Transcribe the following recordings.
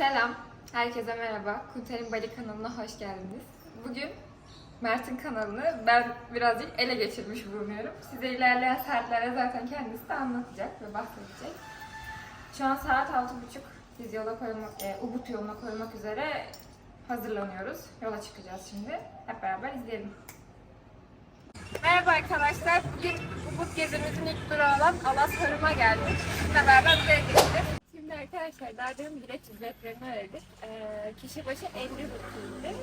Selam, herkese merhaba. Kunter'in Bali kanalına hoş geldiniz. Bugün Mert'in kanalını ben birazcık ele geçirmiş bulunuyorum. Size ilerleyen saatlerde zaten kendisi de anlatacak ve bahsedecek. Şu an saat 6.30. Biz yola koyulmak, e, Ubud yoluna koyulmak üzere hazırlanıyoruz. Yola çıkacağız şimdi. Hep beraber izleyelim. Merhaba arkadaşlar. Bugün Ubud gezimizin ilk durağı olan Alasarım'a geldik. Sizinle beraber buraya geçtik. Şimdi arkadaşlar demin bilet ücretlerini ödedik. Ee, kişi başı 50 rupiydi.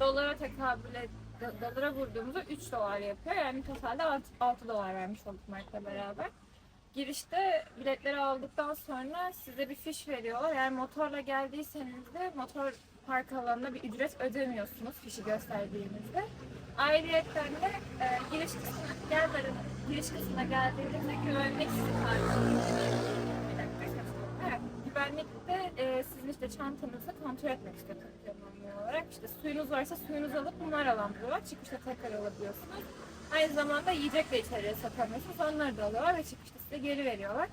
Dolara tekabül et- do- dolara vurduğumuzda 3 dolar yapıyor. Yani totalde 6 dolar vermiş olduk Mert'le beraber. Girişte biletleri aldıktan sonra size bir fiş veriyorlar. Yani motorla geldiyseniz de motor park alanına bir ücret ödemiyorsunuz fişi gösterdiğinizde. Ayrıyeten de e, giriş kısmına gelmeden giriş kısmına geldiğinizde güvenlik sizi karşılıyor. Bir güvenlikte e, sizin işte çantanızı kontrol etmek istiyor olarak. İşte suyunuz varsa suyunuzu alıp numaralandırıyorlar. Çıkışta tekrar alabiliyorsunuz. Aynı zamanda yiyecek de içeriye satamıyorsunuz. Onları da alıyorlar ve çıkışta size geri veriyorlar.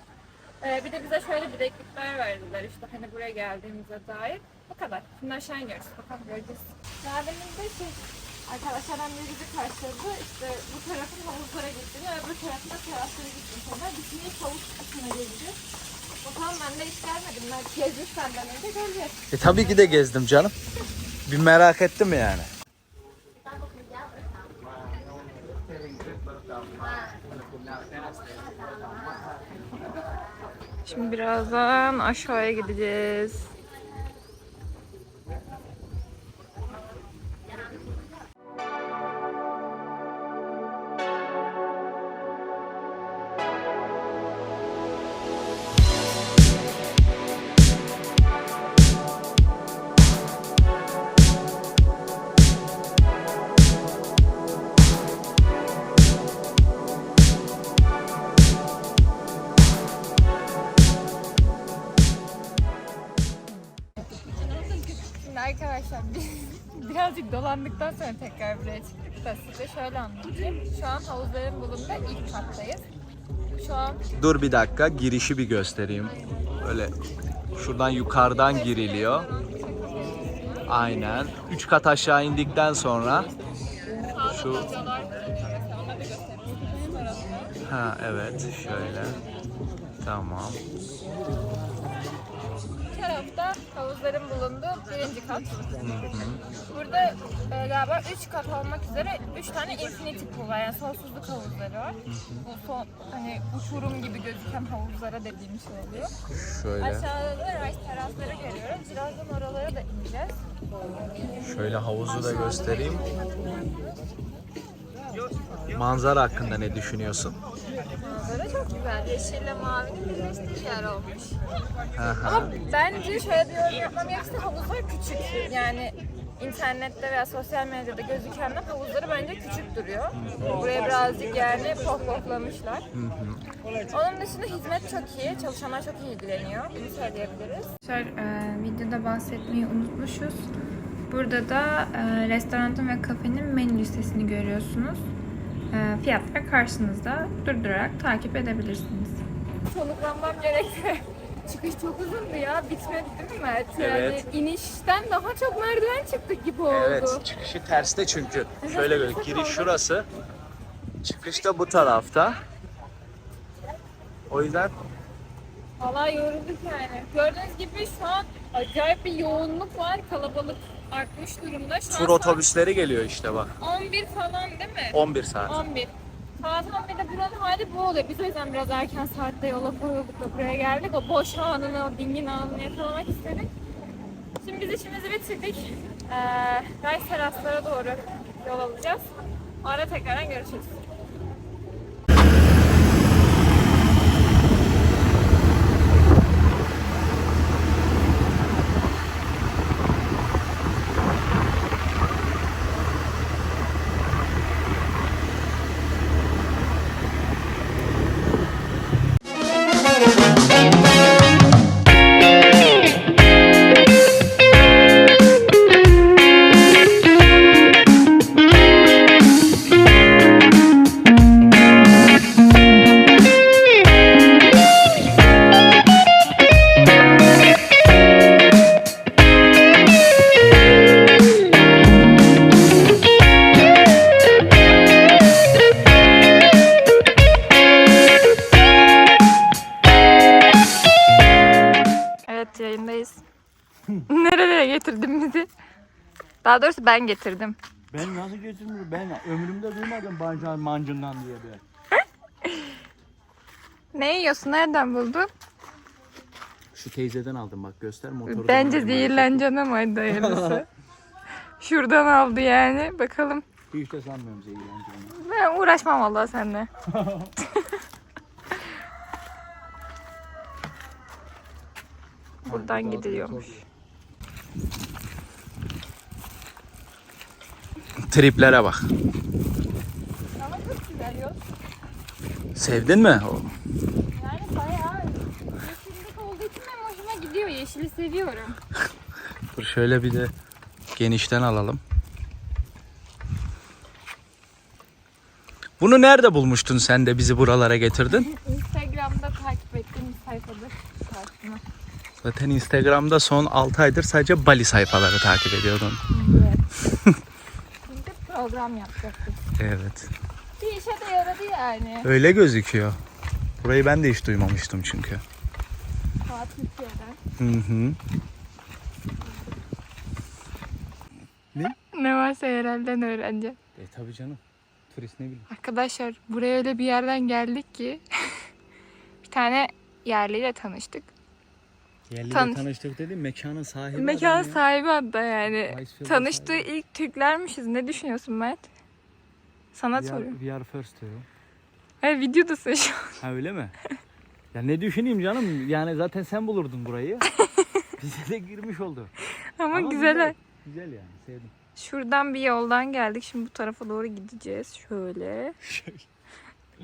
E, bir de bize şöyle bileklikler verdiler işte hani buraya geldiğimize dair. Bu kadar. Şimdi aşağı iniyoruz. Bakalım göreceğiz. Geldiğimizde şey, arkadaşlardan biri bizi karşıladı. İşte bu tarafın havuzlara gittiğini, öbür tarafta teraslara gittiğini sonra biz havuz kısmına geleceğiz. Ben de hiç gelmedim. Ben gezmiş senden önce göreceğiz. E tabii ki de gezdim canım. Bir merak ettim yani. Şimdi birazdan aşağıya gideceğiz. Arkadaşlar biz birazcık dolandıktan sonra tekrar buraya çıktık da size şöyle anlatayım. Şu an havuzların bulunduğu ilk kattayız. Şu an Dur bir dakika girişi bir göstereyim. Böyle şuradan yukarıdan giriliyor. Aynen. Üç kat aşağı indikten sonra şu ha evet şöyle. Tamam. Bu tarafta havuzların bulunduğu birinci kat. Burada e, galiba 3 kat olmak üzere 3 tane infinity pool var. Yani sonsuzluk havuzları var. Bu son, hani uçurum gibi gözüken havuzlara dediğim şey oluyor. Şöyle. Aşağıda da rice terasları görüyoruz. Birazdan oralara da ineceğiz. Şöyle havuzu da göstereyim. Manzara hakkında ne düşünüyorsun? Manzara çok güzel. Yeşille mavinin birleştiği yer olmuş. Hı hı. Ama bence şöyle bir yorum yapmam gerekirse havuzlar küçük. Yani internette veya sosyal medyada gözükenler havuzları bence küçük duruyor. Buraya birazcık yani pohpohlamışlar. Onun dışında hizmet çok iyi. Çalışanlar çok iyi ilgileniyor. Bunu söyleyebiliriz. e, videoda bahsetmeyi unutmuşuz. Burada da e, restoranın ve kafenin menü listesini görüyorsunuz. E, fiyatlar karşınızda durdurarak takip edebilirsiniz. Soluklanmam gerekti. Çıkış çok uzundu ya. Bitmedi değil mi Mert? Evet. Yani inişten daha çok merdiven çıktık gibi oldu. Evet, çıkışı terste çünkü. Şöyle böyle giriş şurası. Çıkış da bu tarafta. O yüzden Valla yorulduk yani. Gördüğünüz gibi şu an acayip bir yoğunluk var. Kalabalık artmış durumda. Şu an tur saat otobüsleri geliyor işte bak. 11 falan değil mi? 11 saat. 11. Saat 11'de buranın hali bu oluyor. Biz o yüzden biraz erken saatte yola koyulduk da buraya geldik. O boş anını, o dingin anını yakalamak istedik. Şimdi biz işimizi bitirdik. Ee, Rice teraslara doğru yol alacağız. Ara tekrardan görüşürüz. Daha doğrusu ben getirdim. Ben nasıl getirmiyorum? Ben ömrümde duymadım bancan mancından diye bir. Ne yiyorsun? Nereden buldun? Şu teyzeden aldım bak göster motoru. Bence zehirleneceksin ama hayırlısı. Şuradan aldı yani. Bakalım. Hiç de sanmıyorum zehirleneceğini. Ben uğraşmam vallahi seninle. Buradan gidiliyormuş. Triplere bak. Ama çok güzel yol. Sevdin mi? Yani bayağı yeşillik olduğu için benim hoşuma gidiyor. Yeşili seviyorum. Dur şöyle bir de genişten alalım. Bunu nerede bulmuştun sen de bizi buralara getirdin? Instagram'da takip ettiğim bir sayfadır karşıma. Zaten Instagram'da son 6 aydır sadece Bali sayfaları takip ediyordun. Şimdi program yapacaktık. Evet. Bir işe de yaradı yani. Öyle gözüküyor. Burayı ben de hiç duymamıştım çünkü. Türkiye'den. Hı hı. Ne varsa yerelden öğreneceğim. E tabi canım. Turist ne bilir. Arkadaşlar buraya öyle bir yerden geldik ki bir tane yerliyle tanıştık. Yerliyle Tanış- tanıştık dedim mekanın sahibi Mekan adam ya. sahibi hatta yani. Icefield Tanıştığı sahibi. ilk Türklermişiz. Ne düşünüyorsun Mert? Sana We are, soruyorum. we are first diyor. Hayır videodasın şu an. Ha öyle mi? Ya ne düşüneyim canım? Yani zaten sen bulurdun burayı. Bize de girmiş oldu. Ama, Ama güzel. ha. Güzel yani sevdim. Şuradan bir yoldan geldik. Şimdi bu tarafa doğru gideceğiz. Şöyle.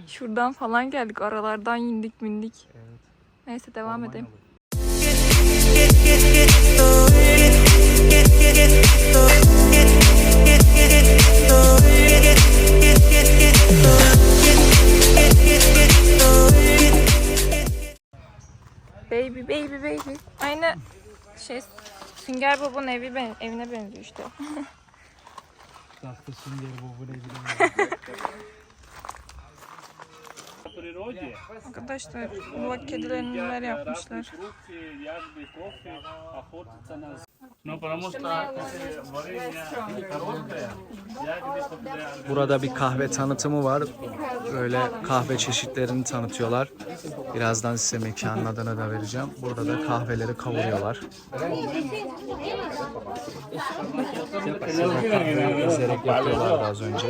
Şuradan falan geldik. Aralardan indik mindik. Evet. Neyse devam edelim. Baby baby baby. Aynı şey Sünger Bob'un evi ben, evine benziyor işte. Baktı sünger bu ne bileyim. Arkadaşlar kulak kedilerini yapmışlar. Burada bir kahve tanıtımı var. Böyle kahve çeşitlerini tanıtıyorlar. Birazdan size mekanın adını da vereceğim. Burada da kahveleri kavuruyorlar. Kahve yapıyorlardı az önce.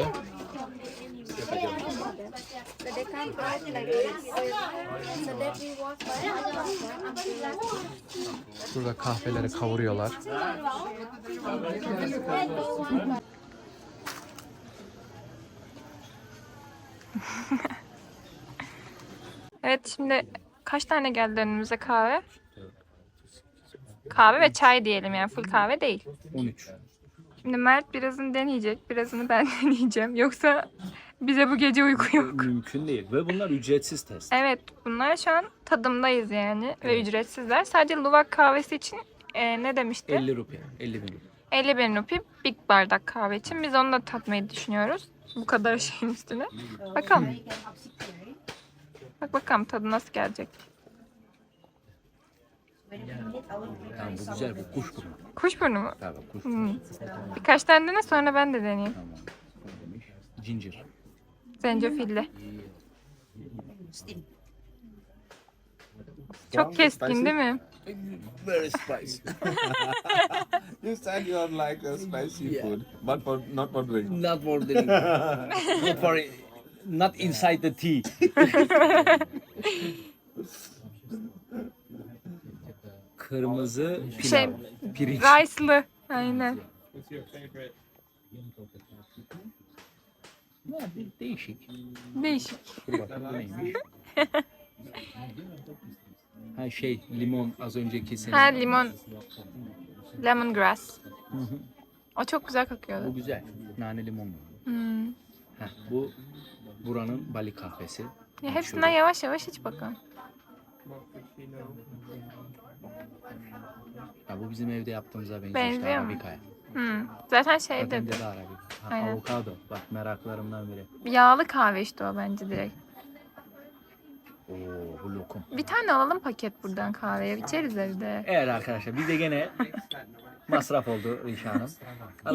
So they come out like this. So that we walk Burada kahveleri kavuruyorlar. Evet şimdi kaç tane geldi önümüze kahve? Kahve ve çay diyelim yani full kahve değil. 13. Şimdi Mert birazını deneyecek, birazını ben deneyeceğim. Yoksa bize bu gece uyku yok. Mümkün değil. Ve bunlar ücretsiz test. Evet bunlar şu an tadımdayız yani ve ücretsizler. Sadece Luwak kahvesi için e, ne demişti? 50 rupiye. 50 bin. 50 bin rupi big bardak kahve için. Biz onu da tatmayı düşünüyoruz. Bu kadar şeyin üstüne. Bakalım. Bak bakalım tadı nasıl gelecek. Tamam bu güzel bu kuş burnu. Kuşburnu mu? Tabii kuş Hmm. Birkaç tane dene sonra ben de deneyeyim. Tamam. Ginger. Zencefilli. Çok keskin değil mi? Very spicy. You said you are like a spicy food, but for not for drink. Not more than not for not inside the tea. Kırmızı pilav. Şey, pirinç. Rice'lı. Aynen. Ya, de- değişik. Değişik. Dur bakalım neymiş. ha şey limon az önceki senin. Ha limon. Lemongrass. O çok güzel kokuyordu. Bu güzel. Nane limon. Hmm. Heh, bu buranın Bali kahvesi. Ya hepsinden yavaş yavaş iç bakalım. Ha, bu bizim evde yaptığımıza benziyor. Benziyor işte, mu? Arabika'ya. Hmm. Zaten şeyde Zaten de Arabika. Ha, Aynen. avokado. Bak meraklarımdan biri. yağlı kahve işte o bence direkt. Oo bu lokum. Bir tane alalım paket buradan kahveye. İçeriz evde. Evet arkadaşlar bize gene masraf oldu Rişa Hanım.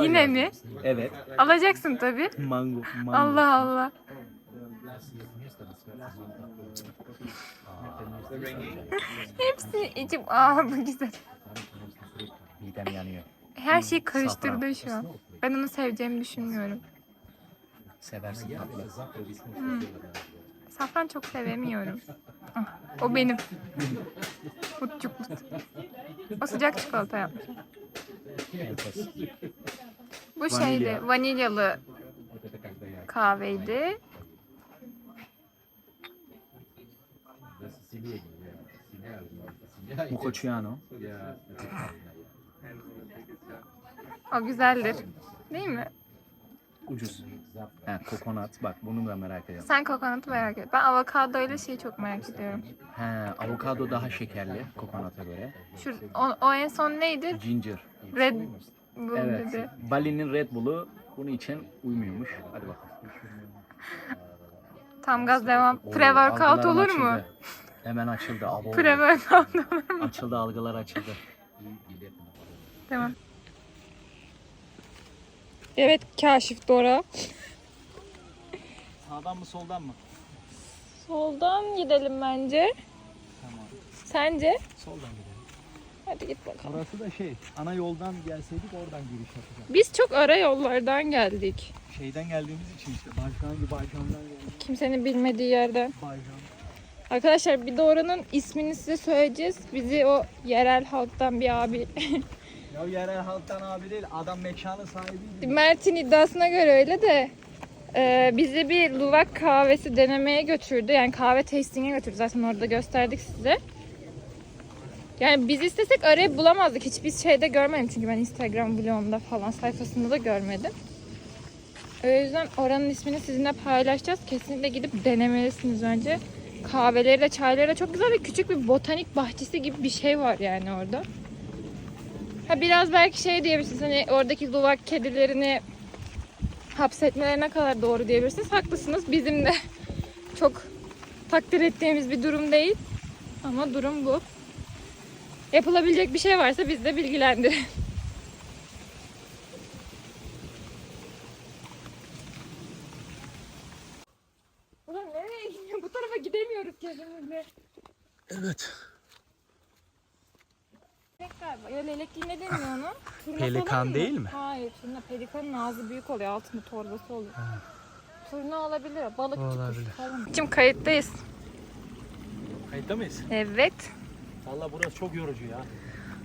Yine mi? Evet. Alacaksın tabii. Mango. mango. Allah Allah. Hepsini içip aa bu güzel. Midem yanıyor. Her şeyi karıştırdı şu an. Ben onu seveceğimi düşünmüyorum. Seversin tatlı. Safran çok sevemiyorum. Ah, O benim. Mutçukluk. O sıcak çikolata yapmış. Enfes. Bu şeydi, vanilyalı kahveydi. Mochachiano. O güzeldir. Değil mi? Ucuz. Ha, kokonat. Bak bunu da merak ediyorum. Sen kokonatı merak et. Ben avokado ile şeyi çok merak ediyorum. Ha, avokado daha şekerli kokonata göre. Şu, o, o en son neydi? Ginger. Red Bull Evet. dedi. Bali'nin Red Bull'u bunun için uymuyormuş. Hadi bakalım. Tam gaz devam. Pre-workout olur mu? Hemen açıldı. Pre-workout olur mu? Açıldı algılar açıldı. Tamam. Evet Kaşif Dora. Sağdan mı soldan mı? Soldan gidelim bence. Tamam. Sence? Soldan gidelim. Hadi git bakalım. Orası da şey, ana yoldan gelseydik oradan giriş yapacağız. Biz çok ara yollardan geldik. Şeyden geldiğimiz için işte, Bayşan gibi Bayşan'dan geldik. Kimsenin bilmediği yerden. Bayşan. Arkadaşlar bir de oranın ismini size söyleyeceğiz. Bizi o yerel halktan bir abi. Ya yerel halktan abi değil, adam mekanın sahibiydi. Mert'in iddiasına göre öyle de e, bizi bir Luvak kahvesi denemeye götürdü. Yani kahve tasting'e götürdü. Zaten orada gösterdik size. Yani biz istesek arayıp bulamazdık. Hiçbir şeyde görmedim. Çünkü ben Instagram blogumda falan sayfasında da görmedim. O yüzden oranın ismini sizinle paylaşacağız. Kesinlikle gidip denemelisiniz önce. Kahveleri de çayları da çok güzel ve küçük bir botanik bahçesi gibi bir şey var yani orada. Ha biraz belki şey diyebilirsiniz hani oradaki luvak kedilerini hapsetmelerine kadar doğru diyebilirsiniz. Haklısınız. Bizim de çok takdir ettiğimiz bir durum değil. Ama durum bu. Yapılabilecek bir şey varsa biz de bilgilendirin. Ulan nereye gidiyor? Bu tarafa gidemiyoruz kesinlikle. Evet. Galiba. Ya leylek değil ne deniyor ona? Turna Pelikan değil mi? Hayır turna. Pelikanın ağzı büyük oluyor. Altında torbası oluyor. Turna olabilir. Balık Olabilir. falan. Şimdi kayıttayız. Kayıtta mıyız? Evet. Valla burası çok yorucu ya.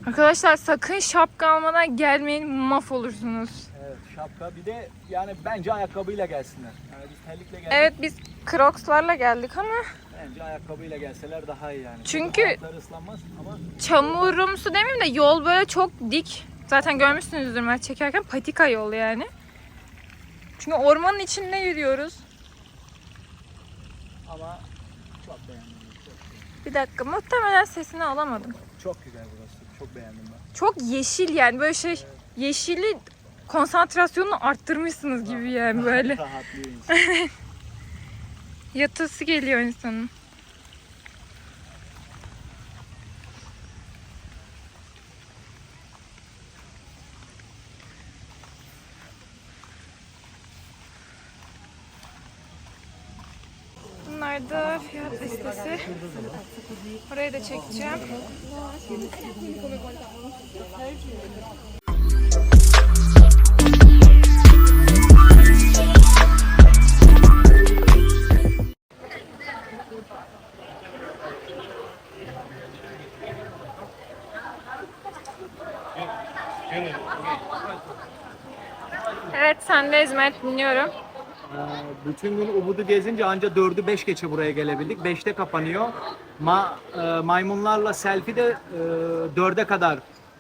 Arkadaşlar sakın şapka almadan gelmeyin mahvolursunuz. Evet şapka bir de yani bence ayakkabıyla gelsinler. Yani biz terlikle geldik. Evet biz Crocs'larla geldik ama Bence ayakkabıyla gelseler daha iyi yani. Çünkü- Ayakları ıslanmaz ama çamurumsu demeyeyim de yol böyle çok dik. Zaten görmüşsünüzdür ben çekerken patika yol yani. Çünkü ormanın içinde yürüyoruz. ama çok beğendim. Çok, Bir dakika muhtemelen sesini alamadım. çok güzel burası. Çok beğendim ben. Çok yeşil yani böyle şey yeşili konsantrasyonunu arttırmışsınız gibi yani böyle. Rahatlıyor insan. Yatısı geliyor insanın. Bunlar da fiyat listesi. Orayı da çekeceğim. Mert dinliyorum. Ee, Bütün gün Ubud'u gezince anca 4'ü 5 geçe buraya gelebildik. 5'te kapanıyor. Ma, e, maymunlarla selfie de e, 4'e kadar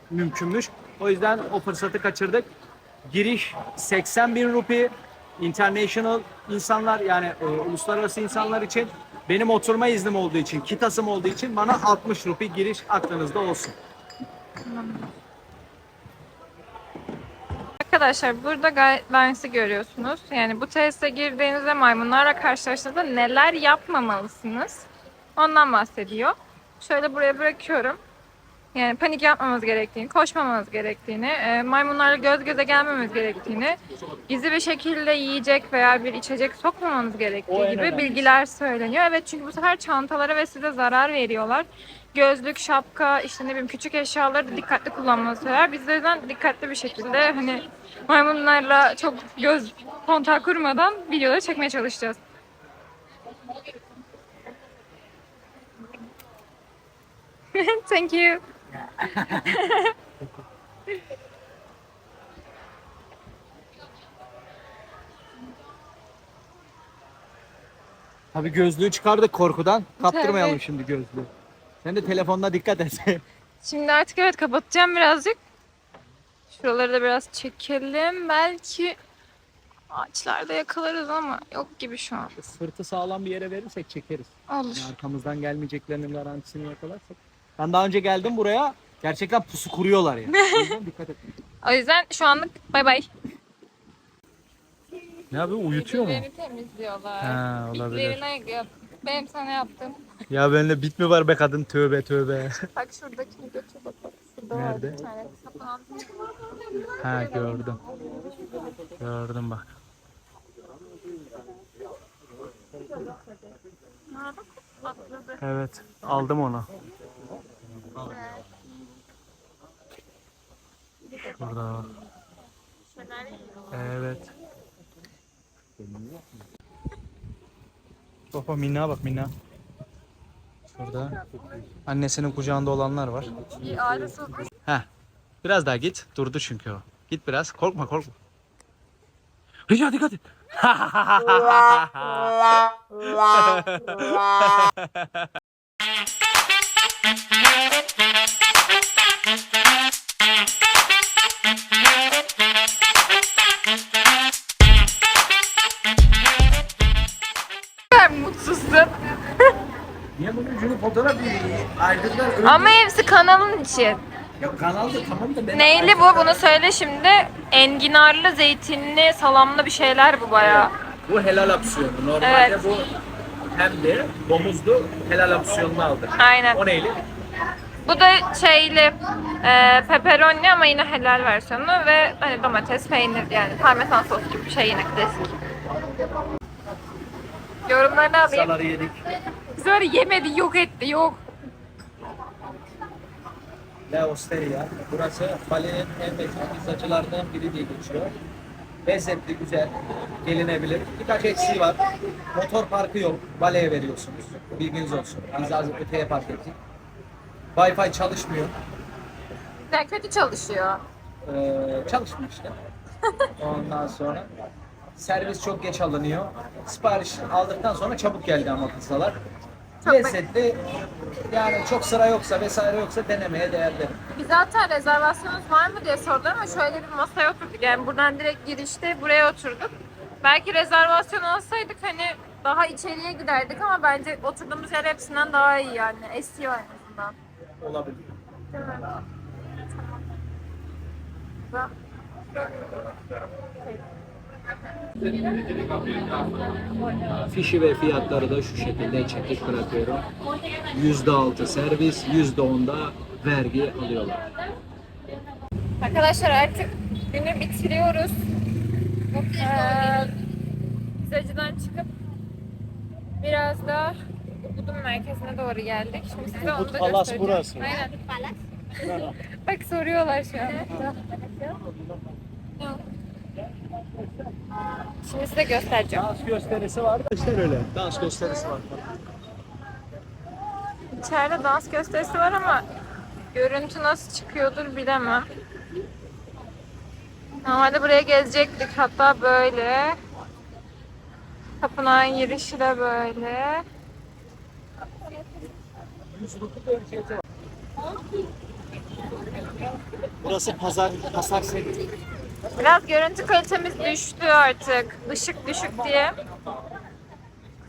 mümkünmüş. O yüzden o fırsatı kaçırdık. Giriş 80 bin rupi. International insanlar yani e, uluslararası insanlar için benim oturma iznim olduğu için, kitasım olduğu için bana 60 rupi giriş aklınızda olsun. Arkadaşlar burada guidelines'ı görüyorsunuz. Yani bu teste girdiğinizde maymunlarla karşılaştığınızda neler yapmamalısınız? Ondan bahsediyor. Şöyle buraya bırakıyorum. Yani panik yapmamamız gerektiğini, koşmamamız gerektiğini, e, maymunlarla göz göze gelmememiz gerektiğini, gizli bir şekilde yiyecek veya bir içecek sokmamamız O gerektiği gibi bilgiler söyleniyor. Evet çünkü bu sefer çantalara ve size zarar veriyorlar. Gözlük, şapka, işte ne bileyim küçük eşyaları dikkatli kullanmanızı söyler. Biz de o yüzden dikkatli bir şekilde hani maymunlarla çok göz kontağı kurmadan videoları çekmeye çalışacağız. Thank you. Tabii gözlüğü çıkardık korkudan. Kaptırmayalım Tabii. şimdi gözlüğü. Sen de telefonuna dikkat et. Şimdi artık evet kapatacağım birazcık. Şuraları da biraz çekelim. Belki ağaçlarda yakalarız ama yok gibi şu an. Sırtı sağlam bir yere verirsek çekeriz. Olur. Yani arkamızdan gelmeyeceklerinin garantisini yakalarsak. Ben daha önce geldim buraya. Gerçekten pusu kuruyorlar yani. O yüzden dikkat et. O yüzden şu anlık bay bay. Ne abi uyutuyor mu? Beni temizliyorlar. Ha, olabilir. Yap. Benim sana yaptım. Ya benimle bit mi var be kadın tövbe tövbe. Bak şuradakini götür bakalım. Şurada var Nerede? Ha gördüm. Gördüm bak. Evet aldım onu. Burada bak. Evet. Baba Minna bak Minna. Şurada. Annesinin kucağında olanlar var. Heh. Biraz daha git. Durdu çünkü o. Git biraz. Korkma korkma. Rica dikkat et. ayrıca Ama hepsi kanalın için. Ya kanalda tamam da ben Neyli bu? Bunu söyle şimdi. Enginarlı, zeytinli, salamlı bir şeyler bu bayağı. Bu helal opsiyonu. Normalde Evet. bu hem de domuzlu helal opsiyonunu aldık. Aynen. O neyli? Bu da şeyli, e, pepperoni ama yine helal versiyonu ve hani domates, peynir yani parmesan sos gibi bir şey yine klasik. Yorumlarını alayım. Saları yedik. Biz öyle yemedi, yok etti, yok. La Osteria. Burası Bali'nin en meşhur pizzacılarından biri diye geçiyor. Lezzetli, güzel, gelinebilir. Birkaç eksiği var. Motor parkı yok. Bale'ye veriyorsunuz. Bilginiz olsun. Biz az öteye park ettik. Wi-Fi çalışmıyor. Yani kötü çalışıyor. Ee, çalışmıyor işte. Ondan sonra servis çok geç alınıyor. Sipariş aldıktan sonra çabuk geldi ama pizzalar. Çok Lezzetli. Yani çok sıra yoksa vesaire yoksa denemeye değer derim. Biz zaten rezervasyonunuz var mı diye sordular ama şöyle bir masaya oturduk. Yani buradan direkt girişte buraya oturduk. Belki rezervasyon alsaydık hani daha içeriye giderdik ama bence oturduğumuz yer hepsinden daha iyi yani. Esiyor en azından. Olabilir. Değil mi? Fişi ve fiyatları da şu şekilde çekip bırakıyorum. %6 servis, %10 da vergi alıyorlar. Arkadaşlar artık günü bitiriyoruz. Ee, pizzacıdan çıkıp biraz da Ubud'un merkezine doğru geldik. Şimdi size onu da Palas burası. Aynen. Bak soruyorlar şu an. Şimdi size göstereceğim. Dans gösterisi var. Göster öyle. Dans gösterisi var. İçeride dans gösterisi var ama görüntü nasıl çıkıyordur bilemem. Normalde buraya gezecektik. Hatta böyle. Tapınağın girişi de böyle. Burası pazar, pazar seti. Biraz görüntü kalitemiz düştü artık. Işık düşük diye.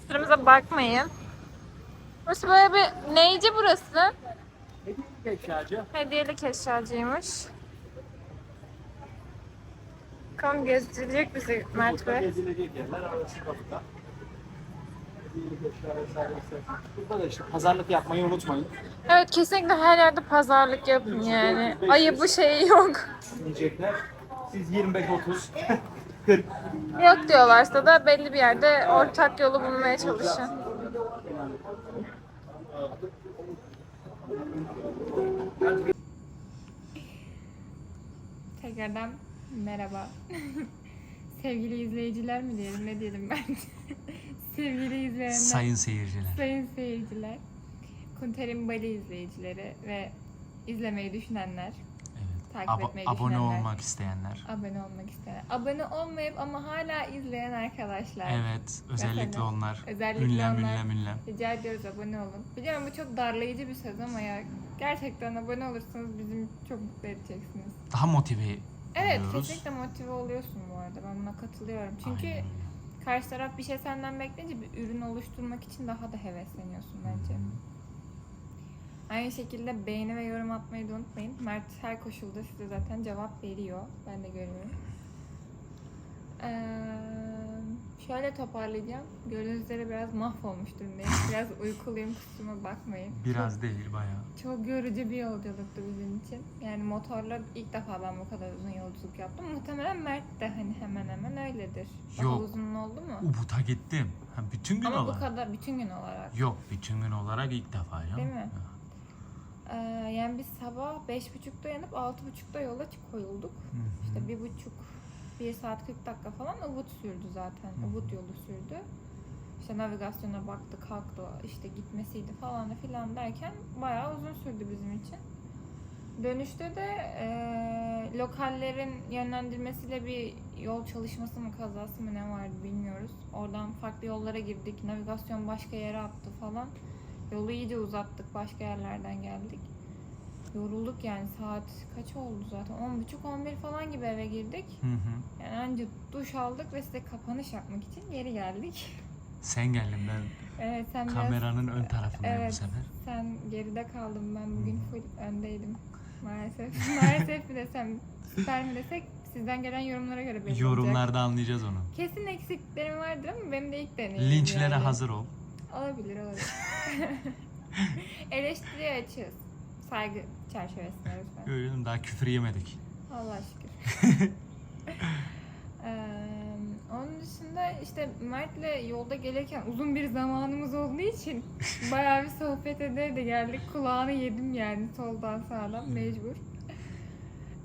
Kusurumuza bakmayın. Burası böyle bir neyci burası? Eşyacı. Hediyelik eşyacıymış. Bakalım gezdirecek bizi Mert Bey. Gezilecek yerler arası. Burada da işte pazarlık yapmayı unutmayın. Evet kesinlikle her yerde pazarlık yapın yani. Ayı bu şeyi yok. Diyecekler. Siz 25 30 40 Yok diyorlarsa da belli bir yerde ortak yolu bulmaya çalışın. Tekrardan merhaba. Sevgili izleyiciler mi diyelim ne diyelim ben? Sevgili izleyenler. Sayın seyirciler. Sayın seyirciler. Kunterin Bali izleyicileri ve izlemeyi düşünenler. Takip Abo- etmeyi abone düşünenler. olmak isteyenler. abone olmak isteyen, abone olmayıp ama hala izleyen arkadaşlar. Evet, özellikle Mesela, onlar. özellikle ünlem, onlar. ünlem, ünlem. Rica ediyoruz abone olun. Biliyorum bu çok darlayıcı bir söz ama ya gerçekten abone olursanız bizim çok mutlu edeceksiniz. Daha motive Evet oluyoruz. kesinlikle motive oluyorsun bu arada ben buna katılıyorum. Çünkü Aynen karşı taraf bir şey senden bekleyince bir ürün oluşturmak için daha da hevesleniyorsun bence. Aynı şekilde beğeni ve yorum atmayı da unutmayın. Mert her koşulda size zaten cevap veriyor. Ben de görüyorum. Ee, şöyle toparlayacağım. Gördüğünüz üzere biraz mahvolmuş durumdayım. Biraz uykuluyum kusuruma bakmayın. Biraz değil bayağı. Çok yorucu bir yolculuktu bizim için. Yani motorla ilk defa ben bu kadar uzun yolculuk yaptım. Muhtemelen Mert de hani hemen hemen öyledir. Daha Yok. uzun oldu mu? Ubud'a gittim. Ha, bütün gün Ama bu olarak. kadar bütün gün olarak. Yok, bütün gün olarak ilk defa ya. Değil mi? Ee, yani biz sabah beş buçukta yanıp altı buçukta yola çık koyulduk. Hı hı. İşte bir buçuk, bir saat 40 dakika falan Ubud sürdü zaten. Hı. Ubud yolu sürdü. İşte navigasyona baktı, kalktı, işte gitmesiydi falan da filan derken bayağı uzun sürdü bizim için. Dönüşte de eee, lokallerin yönlendirmesiyle bir yol çalışması mı kazası mı ne vardı bilmiyoruz. Oradan farklı yollara girdik. Navigasyon başka yere attı falan. Yolu iyice uzattık. Başka yerlerden geldik. Yorulduk yani saat kaç oldu zaten? 10.30-11 falan gibi eve girdik. Hı hı. Yani önce duş aldık ve size kapanış yapmak için geri geldik. Sen geldin ben Evet sen biraz kameranın ön tarafındayım Evet. bu sefer. sen geride kaldın. Ben bugün Hmm. full öndeydim. Maalesef. Maalesef mi desem süper mi desek sizden gelen yorumlara göre belli olacak. Yorumlarda anlayacağız onu. Kesin eksiklerim vardır ama benim de ilk deneyimim. Linçlere yani. hazır ol. Olabilir olabilir. Eleştiriye açığız. Saygı çerçevesinde lütfen. Görüyorum daha küfür yemedik. Allah şükür. Onun dışında işte Mert'le yolda gelirken uzun bir zamanımız olduğu için bayağı bir sohbet ede de geldik. Kulağını yedim yani soldan sağdan mecbur.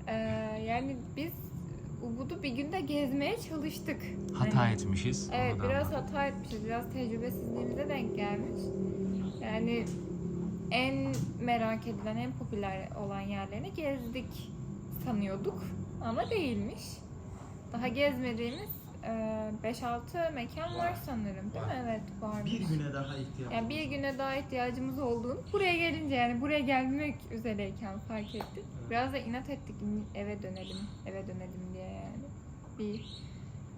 Eee, yani biz Ubud'u bir günde gezmeye çalıştık. Hata Hani- etmişiz. Evet onu biraz anladım. hata etmişiz. Biraz tecrübesizliğimize denk gelmiş. Yani en merak edilen, en popüler olan yerlerini gezdik sanıyorduk ama değilmiş. Daha gezmediğimiz e, 5-6 mekan var sanırım değil mi? Evet varmış. Bir güne daha ihtiyaç. Yani bir güne daha ihtiyacımız olduğunu buraya gelince yani buraya gelmek üzereyken fark ettik. Biraz da inat ettik eve dönelim, eve dönelim diye. Bir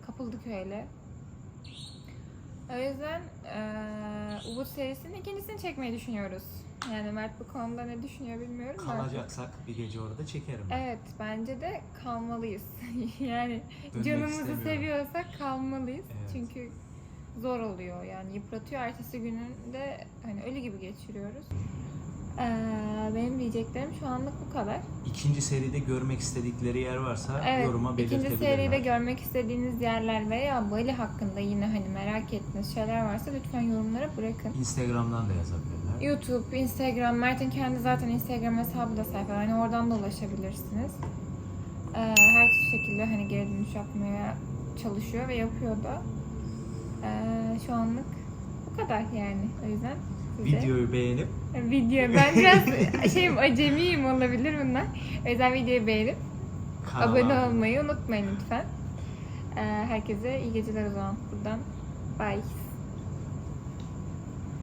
kapıldık öyle. O yüzden eee Ubud serisinin ikincisini çekmeyi düşünüyoruz. Yani Mert bu konuda ne düşünüyor bilmiyorum. Kalacaksak bir gece orada çekerim. Evet bence de kalmalıyız. yani Dönmek canımızı seviyorsak kalmalıyız. Evet. Çünkü zor oluyor yani yıpratıyor. Ertesi gününde hani ölü gibi geçiriyoruz. Ee, benim diyeceklerim şu anlık bu kadar. İkinci seride görmek istedikleri yer varsa Evet, yoruma ikinci belirtebilirler. seride görmek istediğiniz yerler veya Bali hakkında yine hani merak ettiğiniz şeyler varsa lütfen yorumlara bırakın. Instagram'dan da yazabilirler. YouTube, Instagram, Mert'in kendi zaten Instagram hesabı da sayfa. Hani oradan da ulaşabilirsiniz. Ee, her şekilde hani geri dönüş yapmaya çalışıyor ve yapıyor da. Ee, şu anlık bu kadar yani. O yüzden size... Videoyu beğenip Video. Ben biraz şeyim acemiyim olabilir bunlar. O yüzden videoyu beğenip kanala abone olmayı unutmayın lütfen. Ee, herkese iyi geceler o zaman buradan. Bye.